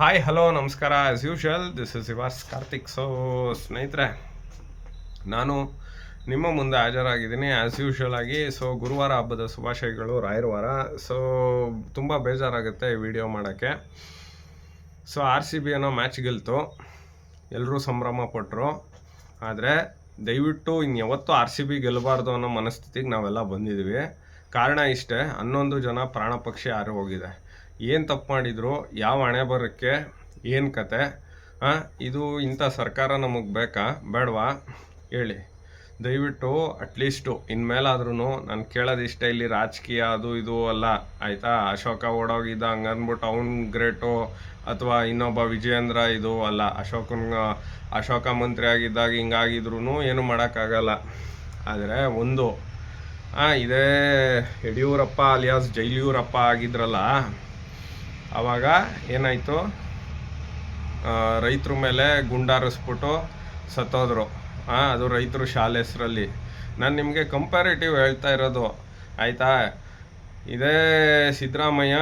Hi hello ನಮಸ್ಕಾರ. As usual this is ಇವಾಸ್ Karthik so ಸ್ನೇಹಿತರೆ, ನಾನು ನಿಮ್ಮ ಮುಂದೆ ಹಾಜರಾಗಿದ್ದೀನಿ. ಆ್ಯಸ್ ಯೂಶಲ್ ಆಗಿ ಸೊ ಗುರುವಾರ ಹಬ್ಬದ ಶುಭಾಶಯಗಳು ರಾಯರ ವಾರ ಸೊ ತುಂಬ ಬೇಜಾರಾಗುತ್ತೆ ಈ ವಿಡಿಯೋ ಮಾಡೋಕ್ಕೆ. ಸೊ ಆರ್ ಸಿ ಬಿ ಅನ್ನೋ ಮ್ಯಾಚ್ ಗೆಲ್ತು. ಎಲ್ಲರೂ ಸಂಭ್ರಮ ಪಟ್ಟರು ಆದರೆ, ದಯವಿಟ್ಟು ಇನ್ಯಾವತ್ತೂ ಆರ್ ಸಿ ಬಿ ಗೆಲ್ಲಬಾರ್ದು ಅನ್ನೋ ಮನಸ್ಥಿತಿಗೆ ನಾವೆಲ್ಲ ಬಂದಿದ್ದೀವಿ ಕಾರಣ ಇಷ್ಟೇ ಹನ್ನೊಂದು ಜನ ಪ್ರಾಣ ಪಕ್ಷಿ ಹೋಗಿದೆ. ಏನು ತಪ್ಪು ಮಾಡಿದ್ರು, ಯಾವ ಹಣೆ ಬರೋಕ್ಕೆ, ಏನು ಕತೆ? ಇದು ಇಂಥ ಸರ್ಕಾರ ನಮಗೆ ಬೇಕಾ? ಬೇಡವಾ? ಹೇಳಿ. ದಯವಿಟ್ಟು ಅಟ್ಲೀಸ್ಟು ಇನ್ಮೇಲಾದ್ರೂ ನಾನು ಕೇಳೋದಿಷ್ಟ ಇಲ್ಲಿ ರಾಜಕೀಯ ಅದು ಇದು ಅಲ್ಲ. ಆಯಿತಾ? ಅಶೋಕ ಓಡೋಗಿದ್ದ ಹಂಗೆ ಅಂದ್ಬಿಟ್ಟು ಅವ್ನು ಗ್ರೇಟು ಅಥವಾ ಇನ್ನೊಬ್ಬ ವಿಜಯೇಂದ್ರ ಇದು ಅಲ್ಲ. ಅಶೋಕನ, ಅಶೋಕ ಮಂತ್ರಿ ಆಗಿದ್ದಾಗ ಹಿಂಗಾಗಿದ್ರು ಏನು ಮಾಡೋಕ್ಕಾಗಲ್ಲ. ಆದರೆ ಒಂದು ಆ, ಇದೇ ಯಡಿಯೂರಪ್ಪ ಅಲಿಯಾಸ್ ಜೈಲಿಯೂರಪ್ಪ ಆಗಿದ್ರಲ್ಲ ಆವಾಗ ಏನಾಯಿತು? ರೈತರ ಮೇಲೆ ಗುಂಡಾರಿಸ್ಬಿಟ್ಟು ಸತ್ತೋದ್ರು. ಆ, ಅದು ರೈತರು ಶಾಲೆ ಹೆಸರಲ್ಲಿ. ನಾನು ನಿಮಗೆ ಕಂಪ್ಯಾರಿಟಿವ್ ಹೇಳ್ತಾ ಇರೋದು ಆಯಿತಾ? ಇದೇ ಸಿದ್ದರಾಮಯ್ಯ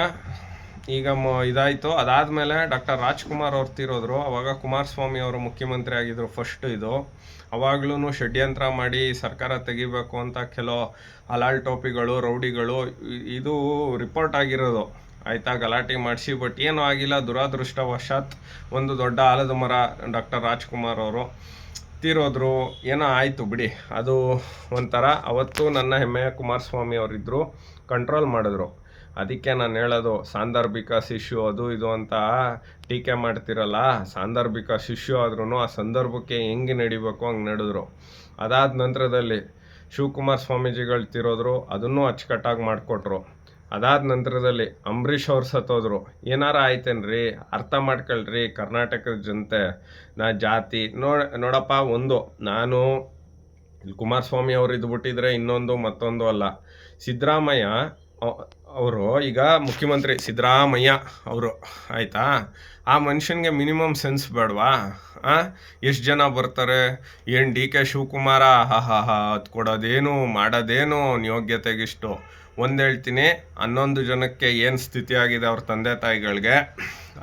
ಈಗ ಮ ಇದಾಯಿತು. ಅದಾದಮೇಲೆ ಡಾಕ್ಟರ್ ರಾಜ್ಕುಮಾರ್ ಅವ್ರು ತೀರೋದ್ರು. ಅವಾಗ ಕುಮಾರಸ್ವಾಮಿ ಅವರು ಮುಖ್ಯಮಂತ್ರಿ ಆಗಿದ್ರು ಫಸ್ಟ್ ಇದು. ಅವಾಗ್ಲೂ ಷಡ್ಯಂತ್ರ ಮಾಡಿ ಸರ್ಕಾರ ತೆಗಿಬೇಕು ಅಂತ ಕೆಲವು ಅಲಾಲ್ ಟೋಪಿಗಳು, ರೌಡಿಗಳು ಇದು ರಿಪೋರ್ಟ್ ಆಗಿರೋದು. ಆಯಿತಾ? ಗಲಾಟೆ ಮಾಡಿಸಿ ಬಟ್ ಏನೂ ಆಗಿಲ್ಲ. ದುರಾದೃಷ್ಟವಶಾತ್ ಒಂದು ದೊಡ್ಡ ಆಲದ ಮರ ಡಾಕ್ಟರ್ ರಾಜ್ಕುಮಾರ್ ಅವರು ತೀರೋದ್ರು. ಏನೋ ಆಯಿತು ಬಿಡಿ. ಅದು ಒಂಥರ ಅವತ್ತು ನನ್ನ ಹೆಮ್ಮೆಯ ಕುಮಾರಸ್ವಾಮಿ ಅವರಿದ್ದರು ಕಂಟ್ರೋಲ್ ಮಾಡಿದ್ರು. ಅದಕ್ಕೆ ನಾನು ಹೇಳೋದು, ಸಾಂದರ್ಭಿಕ ಶಿಶು ಅದು ಇದು ಅಂತ ಟೀಕೆ ಮಾಡ್ತಿರಲ್ಲ, ಸಾಂದರ್ಭಿಕ ಶಿಶು ಆದ್ರೂ ಆ ಸಂದರ್ಭಕ್ಕೆ ಹೆಂಗೆ ನಡಿಬೇಕು ಹಂಗೆ ನಡೆದ್ರು. ಅದಾದ ನಂತರದಲ್ಲಿ ಶಿವಕುಮಾರ್ ಸ್ವಾಮೀಜಿಗಳು ತಿರೋದ್ರು, ಅದನ್ನು ಅಚ್ಚುಕಟ್ಟಾಗಿ ಮಾಡಿಕೊಟ್ರು. ಅದಾದ ನಂತರದಲ್ಲಿ ಅಂಬರೀಷ್ ಅವ್ರು ಸತ್ತೋದ್ರು. ಏನಾರ ಆಯ್ತೇನ್ರಿ? ಅರ್ಥ ಮಾಡ್ಕೊಳ್ರಿ ಕರ್ನಾಟಕದ ಜನತೆ, ನಾ ಜಾತಿ ನೋಡ ನೋಡಪ್ಪ ಒಂದು, ನಾನು ಕುಮಾರಸ್ವಾಮಿ ಅವ್ರು ಇದ್ಬಿಟ್ಟಿದ್ರೆ ಇನ್ನೊಂದು ಮತ್ತೊಂದು ಅಲ್ಲ. ಸಿದ್ದರಾಮಯ್ಯ ಅವರು ಈಗ ಮುಖ್ಯಮಂತ್ರಿ ಸಿದ್ದರಾಮಯ್ಯ ಅವರು ಆಯಿತಾ? ಆ ಮನುಷ್ಯನಿಗೆ ಮಿನಿಮಮ್ ಸೆನ್ಸ್ ಬೇಡವಾ? ಎಷ್ಟು ಜನ ಬರ್ತಾರೆ? ಏನು ಡಿ ಕೆ ಶಿವಕುಮಾರ? ಹಾ ಹಾ ಹಾ, ಅದು ಕೊಡೋದೇನು, ಮಾಡೋದೇನು ಅವ್ನ ಯೋಗ್ಯತೆಗಿಷ್ಟು ಒಂದು ಹೇಳ್ತೀನಿ, ಹನ್ನೊಂದು ಜನಕ್ಕೆ ಏನು ಸ್ಥಿತಿ ಆಗಿದೆ ಅವ್ರ ತಂದೆ ತಾಯಿಗಳಿಗೆ?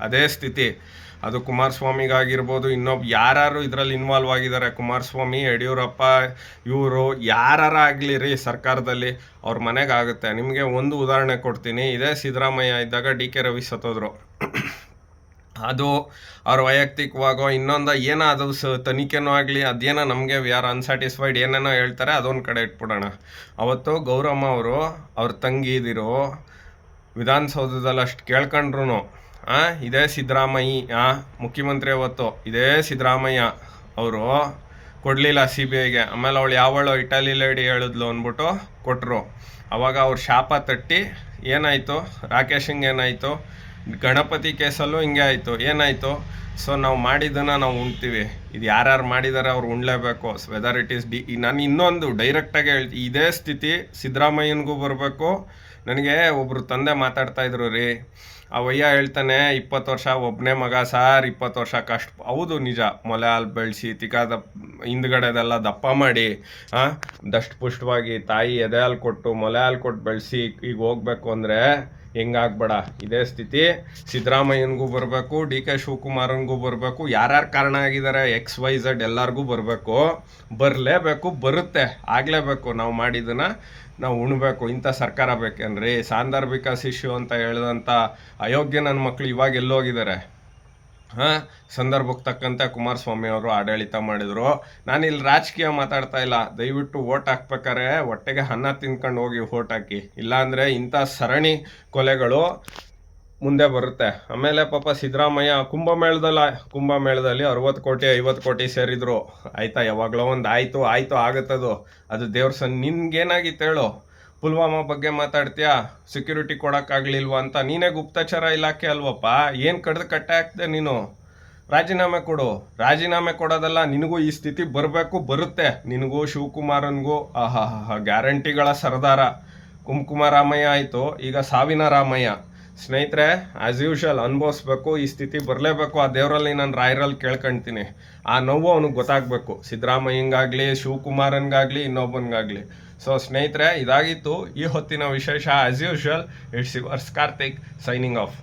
ಅದೇ ಸ್ಥಿತಿ. ಅದು ಕುಮಾರಸ್ವಾಮಿಗಾಗಿರ್ಬೋದು ಇನ್ನೊಬ್ಬ ಯಾರು ಇದರಲ್ಲಿ ಇನ್ವಾಲ್ವ್ ಆಗಿದ್ದಾರೆ, ಕುಮಾರಸ್ವಾಮಿ, ಯಡಿಯೂರಪ್ಪ, ಇವರು ಯಾರು ಆಗಲಿ ರೀ ಸರ್ಕಾರದಲ್ಲಿ? ಅವ್ರ ಮನೆಗೆ ಆಗುತ್ತೆ. ನಿಮಗೆ ಒಂದು ಉದಾಹರಣೆ ಕೊಡ್ತೀನಿ. ಇದೇ ಸಿದ್ದರಾಮಯ್ಯ ಇದ್ದಾಗ ಡಿ ಕೆ ರವಿ ಸತ್ತೋದ್ರು. ಅದು ಅವ್ರ ವೈಯಕ್ತಿಕವಾಗೋ ಇನ್ನೊಂದು ಏನೋ ಅದು ಸ ತನಿಖೆನೂ ಆಗಲಿ, ಅದೇನೋ ನಮಗೆ ಆರ್ ಅನ್ಸ್ಯಾಟಿಸ್ಫೈಡ್ ಏನೇನೋ ಹೇಳ್ತಾರೆ, ಅದೊಂದು ಕಡೆ ಇಟ್ಬಿಡೋಣ. ಅವತ್ತು ಗೌರಮ್ಮ ಅವರು ಅವ್ರ ತಂಗಿದಿರು ವಿಧಾನಸೌಧದಲ್ಲಿ ಅಷ್ಟು ಕೇಳ್ಕೊಂಡ್ರು ಇದೇ ಸಿದ್ದರಾಮಯ್ಯ ಮುಖ್ಯಮಂತ್ರಿ ಅವತ್ತು ಇದೇ ಸಿದ್ದರಾಮಯ್ಯ ಅವರು ಕೊಡಲಿಲ್ಲ ಸಿ ಬಿ ಐಗೆ. ಆಮೇಲೆ ಅವಳು ಯಾವಳು ಇಟಾಲಿ ಲೇಡಿ ಹೇಳಿದ್ಲು ಅಂದ್ಬಿಟ್ಟು ಕೊಟ್ಟರು ಅವಾಗ ಅವ್ರು ಶಾಪ ತಟ್ಟಿ ಏನಾಯಿತು, ರಾಕೇಶಂಗೆ ಏನಾಯಿತು ಗಣಪತಿ ಕೇಸಲ್ಲೂ ಹಿಂಗೆ ಆಯಿತು. ಏನಾಯಿತು? ಸೊ ನಾವು ಮಾಡಿದ್ದನ್ನು ನಾವು ಉಣ್ತೀವಿ. ಇದು ಯಾರ್ಯಾರು ಮಾಡಿದ್ದಾರೆ ಅವ್ರು ಉಣ್ಲೇಬೇಕು. ವೆದರ್ ಇಟ್ ಈಸ್ ಡಿ ನಾನು ಇನ್ನೊಂದು ಡೈರೆಕ್ಟಾಗಿ ಹೇಳ್ತಿ, ಇದೇ ಸ್ಥಿತಿ ಸಿದ್ದರಾಮಯ್ಯನಿಗೂ ಬರಬೇಕು. ನನಗೆ ಒಬ್ಬರು ತಂದೆ ಮಾತಾಡ್ತಾ ಇದ್ರು, ರೀ ಆ ವಯ್ಯ ಹೇಳ್ತಾನೆ, ಇಪ್ಪತ್ತು ವರ್ಷ ಒಬ್ಬನೇ ಮಗ ಸಾರ್, ಇಪ್ಪತ್ತು ವರ್ಷ ಕಷ್ಟ. ಹೌದು, ನಿಜ. ಮೊಲೆ ಹಾಲು ಬೆಳೆಸಿ, ತಿಕಾದ ಹಿಂದ್ಗಡೆದೆಲ್ಲ ದಪ್ಪ ಮಾಡಿ ಹಾಂ ದಷ್ಟ ಪುಷ್ಟವಾಗಿ ತಾಯಿ ಎದೆ ಹಾಲು ಕೊಟ್ಟು ಮೊಲೆ ಹಾಲು ಕೊಟ್ಟು ಬೆಳೆಸಿ, ಈಗ ಹೋಗ್ಬೇಕು ಅಂದರೆ ಹೆಂಗಾಗ್ಬೇಡ? ಇದೇ ಸ್ಥಿತಿ. ಸಿದ್ದರಾಮಯ್ಯನಿಗೂ ಬರಬೇಕು, ಡಿ ಕೆ ಶಿವಕುಮಾರನಿಗೂ ಬರಬೇಕು. ಯಾರ್ಯಾರು ಕಾರಣ ಆಗಿದ್ದಾರೆ? ಎಕ್ಸ್ ವೈ ಝಡ್ ಎಲ್ಲರಿಗೂ ಬರಬೇಕು. ಬರಲೇಬೇಕು, ಬರುತ್ತೆ, ಆಗಲೇಬೇಕು. ನಾವು ಮಾಡಿದ್ದನ್ನು ನಾವು ಉಣ್ಬೇಕು. ಇಂಥ ಸರ್ಕಾರ ಬೇಕೇನ್ರಿ? ಸಾಂದರ್ಭಿಕ ಶಿಶು ಅಂತ ಹೇಳಿದಂಥ ಅಯೋಗ್ಯ ನನ್ನ ಮಕ್ಕಳು ಇವಾಗ ಎಲ್ಲೋಗಿದ್ದಾರೆ. ಹಾಂ, ಸಂದರ್ಭಕ್ಕೆ ತಕ್ಕಂತೆ ಕುಮಾರಸ್ವಾಮಿ ಅವರು ಆಡಳಿತ ಮಾಡಿದರು. ನಾನು ಇಲ್ಲಿ ರಾಜಕೀಯ ಮಾತಾಡ್ತಾ ಇಲ್ಲ. ದಯವಿಟ್ಟು ಓಟ್ ಹಾಕ್ಬೇಕಾರೆ ಹೊಟ್ಟೆಗೆ ಅನ್ನ ತಿನ್ಕೊಂಡು ಹೋಗಿ ಓಟ್ ಹಾಕಿ. ಇಲ್ಲಾಂದರೆ ಇಂಥ ಸರಣಿ ಕೊಲೆಗಳು ಮುಂದೆ ಬರುತ್ತೆ. ಆಮೇಲೆ ಪಾಪ ಸಿದ್ದರಾಮಯ್ಯ ಕುಂಭಮೇಳದಲ್ಲ, ಕುಂಭಮೇಳದಲ್ಲಿ ಅರವತ್ತು ಕೋಟಿ, ಐವತ್ತು ಕೋಟಿ ಸೇರಿದ್ರು. ಆಯ್ತಾ, ಯಾವಾಗಲೋ ಒಂದು ಆಯಿತು ಆಯಿತು ಆಗುತ್ತದು. ಅದು ದೇವ್ರ ಸನ್ ನಿನ್ಗೇನಾಗಿತ್ತು ಹೇಳು. ಪುಲ್ವಾಮಾ ಬಗ್ಗೆ ಮಾತಾಡ್ತೀಯಾ? ಸೆಕ್ಯೂರಿಟಿ ಕೊಡೋಕ್ಕಾಗಲಿಲ್ವ ಅಂತ. ನೀನೇ ಗುಪ್ತಚರ ಇಲಾಖೆ ಅಲ್ವಪ್ಪ. ಏನು ಕಡ್ದು ಕಟ್ಟೆ ಹಾಕ್ದೆ ನೀನು? ರಾಜೀನಾಮೆ ಕೊಡು. ರಾಜೀನಾಮೆ ಕೊಡೋದಲ್ಲ, ನಿನಗೂ ಈ ಸ್ಥಿತಿ ಬರಬೇಕು, ಬರುತ್ತೆ. ನಿನಗೂ, ಶಿವಕುಮಾರನಿಗೂ ಆಹಾ ಗ್ಯಾರಂಟಿಗಳ ಸರ್ದಾರ. ಕುಂಕುಮಾರಾಮಯ್ಯ ಆಯಿತು. ಈಗ ಸಾವಿನ ರಾಮಯ್ಯ. ಸ್ನೇಹಿತರೆ ಆ್ಯಸ್ ಯೂಶಲ್ ಅನುಭವಿಸ್ಬೇಕು, ಈ ಸ್ಥಿತಿ ಬರಲೇಬೇಕು. ಆ ದೇವರಲ್ಲಿ ನಾನು ರಾಯರಲ್ಲಿ ಕೇಳ್ಕೊಂತೀನಿ. ಆ ನೋವು ಅವನಿಗೆ ಗೊತ್ತಾಗಬೇಕು. ಸಿದ್ದರಾಮಯ್ಯಂಗಾಗಲಿ, ಶಿವಕುಮಾರನಿಗಾಗಲಿ, ಇನ್ನೊಬ್ಬನಿಗಾಗಲಿ. ಸೊ ಸ್ನೇಹಿತರೆ ಇದಾಗಿತ್ತು ಈ ಹೊತ್ತಿನ ವಿಶೇಷ as usual it's yours Karthik signing off